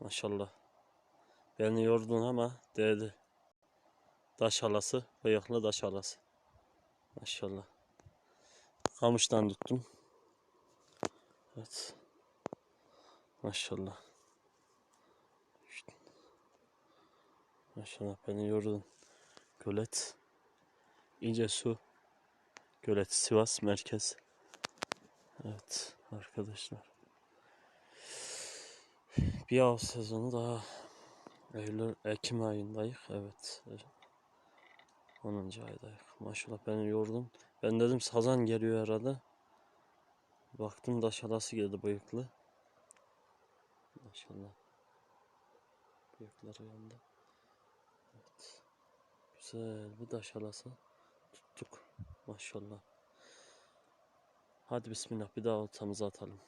Maşallah. Beni yordun ama değdi. Daş halası, bıyıklı daş halası. Maşallah. Kamıştan tuttum. Evet. Maşallah. Maşallah beni yordun. Gölet. İnce su. Gölet Sivas merkez. Evet arkadaşlar. Bir av sezonu daha Eylül, Ekim ayındayız. Evet. 10. aydayız. Maşallah beni yordun. Ben dedim sazan geliyor herhalde. Baktım daş alası geldi bıyıklı. Maşallah. Bıyıkları yandı. Evet. Güzel bir daş alası. Tuttuk. Maşallah. Hadi bismillah bir daha oltamızı atalım.